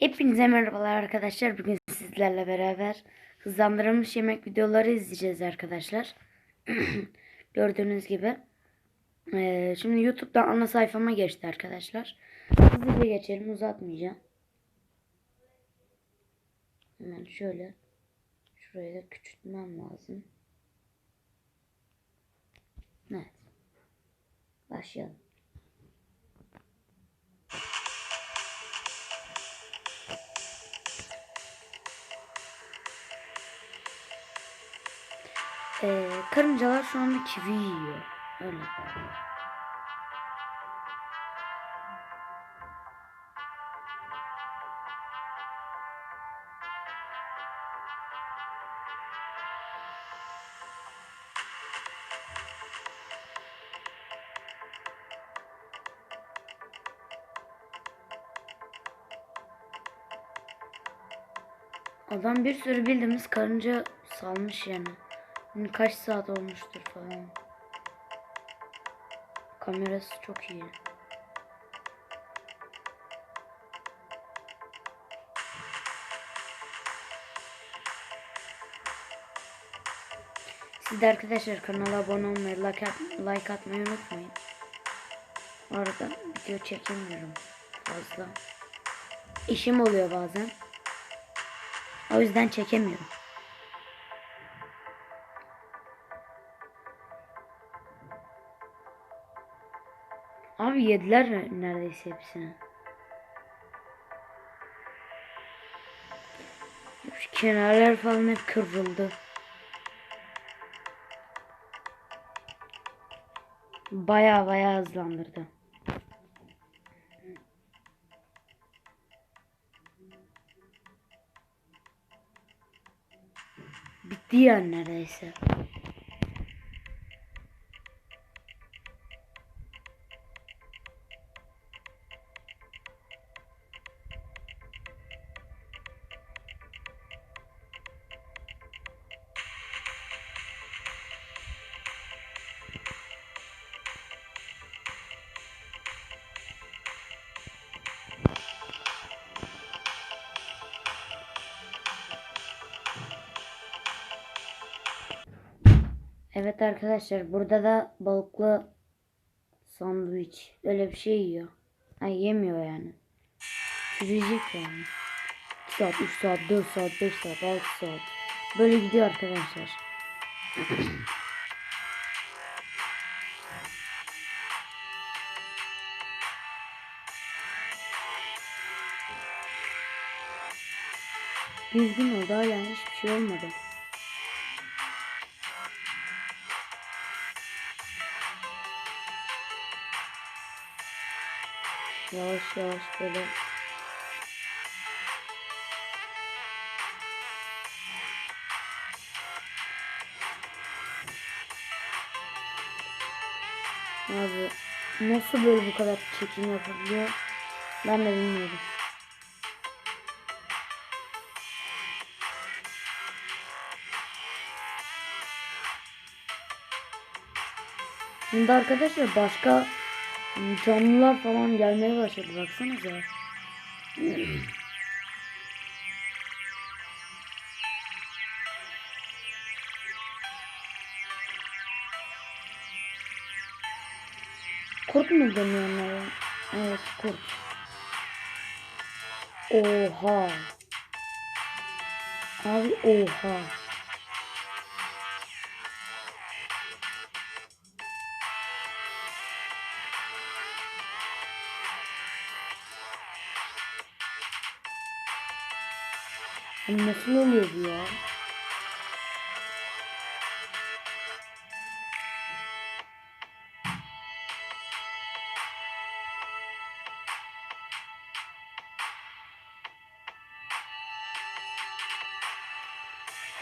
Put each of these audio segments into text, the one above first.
Hepinize merhabalar arkadaşlar. Bugün sizlerle beraber hızlandırılmış yemek videoları izleyeceğiz arkadaşlar. Gördüğünüz gibi. Ee, şimdi YouTube'dan ana sayfama geçti arkadaşlar. Hızlıca geçelim uzatmayacağım. Hemen şöyle. Şurayı da küçültmem lazım. Evet. Başlayalım. Ee, karıncalar şu anda kivi yiyor. Öyle. Adam bir sürü bildiğimiz karınca salmış yani. Kaç saat olmuştur falan. Kamerası çok iyi. Siz de arkadaşlar kanala abone olmayı, like, at like atmayı unutmayın. Arada video çekemiyorum fazla. İşim oluyor bazen. O yüzden çekemiyorum. Abi yediler ne- neredeyse hepsini. Kenarlar falan hep kıvrıldı. Baya baya hızlandırdı. Bitti yani neredeyse. Evet arkadaşlar burada da balıklı sandviç öyle bir şey yiyor. Ay yemiyor yani. Çürüyecek yani. 2 saat, 3 saat, 4 saat, 5 saat, 6 saat. Böyle gidiyor arkadaşlar. Bir gün oldu hala hiçbir şey olmadı. Yavaş yavaş böyle Abi nasıl böyle bu kadar çekim yapabiliyor ben de bilmiyorum. Şimdi arkadaşlar başka canlılar falan gelmeye başladı baksanıza. Kurt mu deniyor onlara? Evet kurt. Oha. Abi oha. Nasıl oluyor bu ya?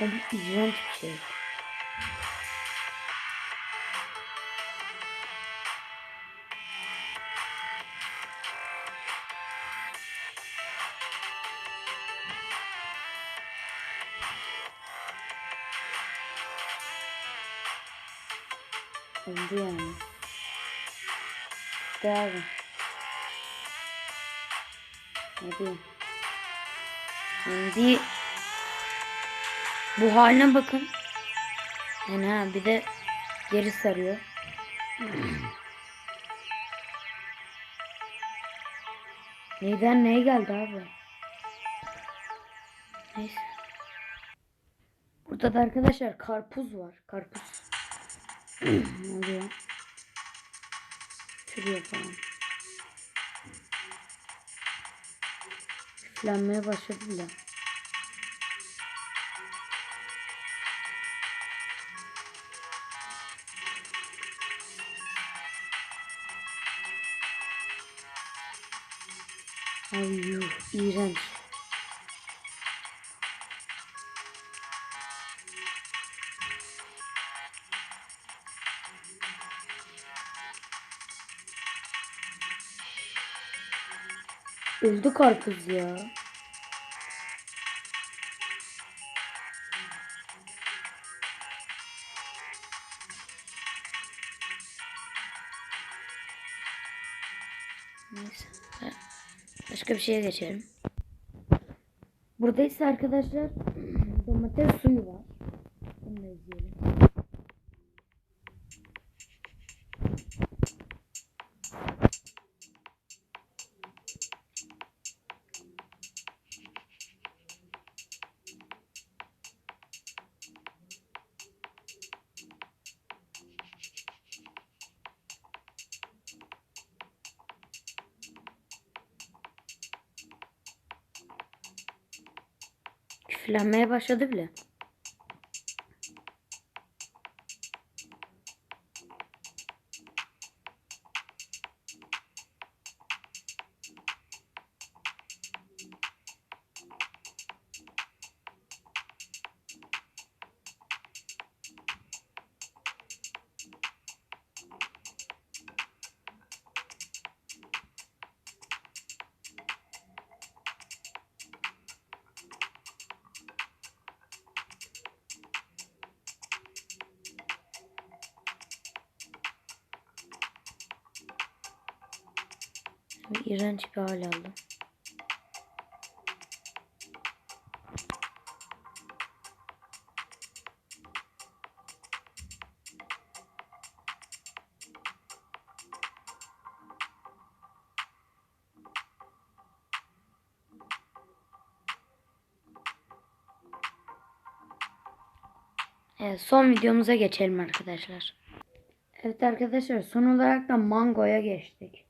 Abi iğrenç bir şey. Oldu yani. Devam. Hadi. Bir bu haline bakın. Yani ha bir de geri sarıyor. Neyden neye geldi abi? Neyse. Burada da arkadaşlar karpuz var. Karpuz. Oluyor? Çürüyor falan. Üflenmeye başladı bile. Ay yuh, iğrenç. Öldü karpuz ya. Başka bir şeye geçelim. Burada ise arkadaşlar domates suyu var. Bunu da izleyelim. Küflenmeye başladı bile. İğrenç bir hal aldı. Evet, son videomuza geçelim arkadaşlar. Evet arkadaşlar son olarak da mangoya geçtik.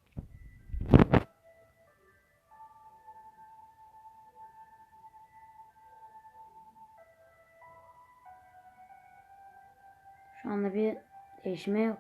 Şu anda bir değişme yok.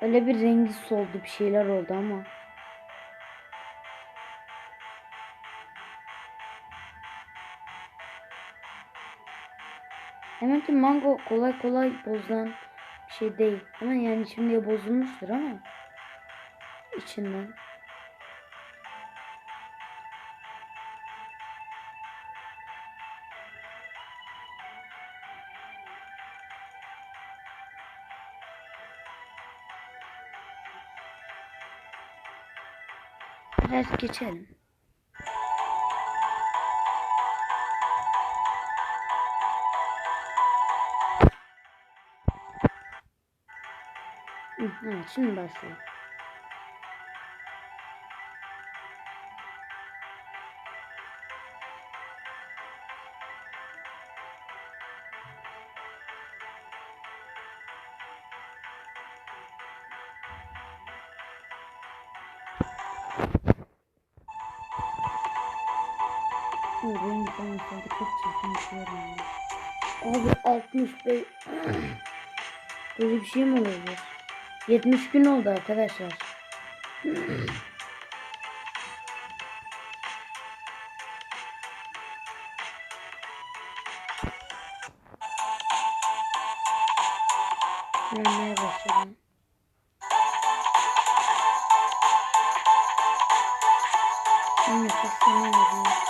Öyle bir rengi soldu bir şeyler oldu ama. Hemen ki mango kolay kolay bozulan bir şey değil. Hemen yani şimdiye bozulmuştur ama içinden. Biraz geçelim. Evet şimdi başlıyor. Şimdi benim canım sanki çok çirkin Abi 65 Böyle bir şey mi olabilir? 70 gün oldu arkadaşlar. Öğrenmeye başladım. Nefesimi veriyorum.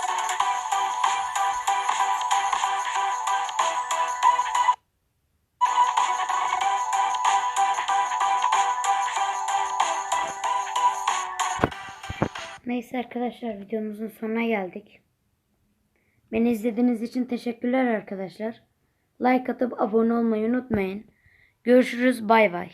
Neyse arkadaşlar videomuzun sonuna geldik. Beni izlediğiniz için teşekkürler arkadaşlar. Like atıp abone olmayı unutmayın. Görüşürüz bay bay.